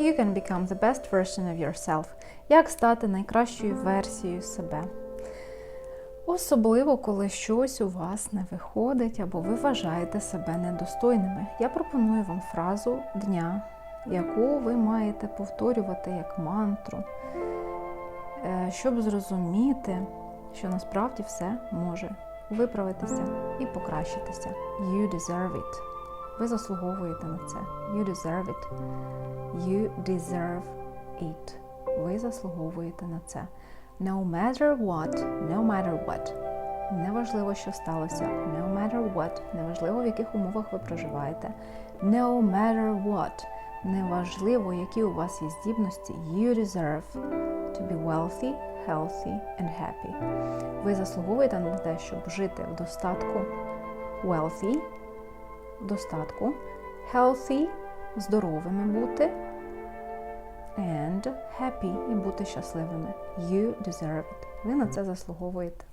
You can become the best version of yourself. Як стати найкращою версією себе. Особливо, коли щось у вас не виходить або ви вважаєте себе недостойними. Я пропоную вам фразу дня, яку ви маєте повторювати як мантру, е, щоб зрозуміти, що насправді все може виправитися і покращитися. You deserve it. Ви заслуговуєте на це. You deserve it. You deserve it. Ви заслуговуєте на це. No matter what, no matter what. Неважливо, що сталося. No matter what. Неважливо, в яких умовах ви проживаєте. No matter what. Неважливо, які у вас є здібності. You deserve to be wealthy, healthy and happy. Ви заслуговуєте на те, щоб жити в достатку. Wealthy достатку. Healthy здоровими бути. And happy і бути щасливими. You deserve it. Ви на це заслуговуєте.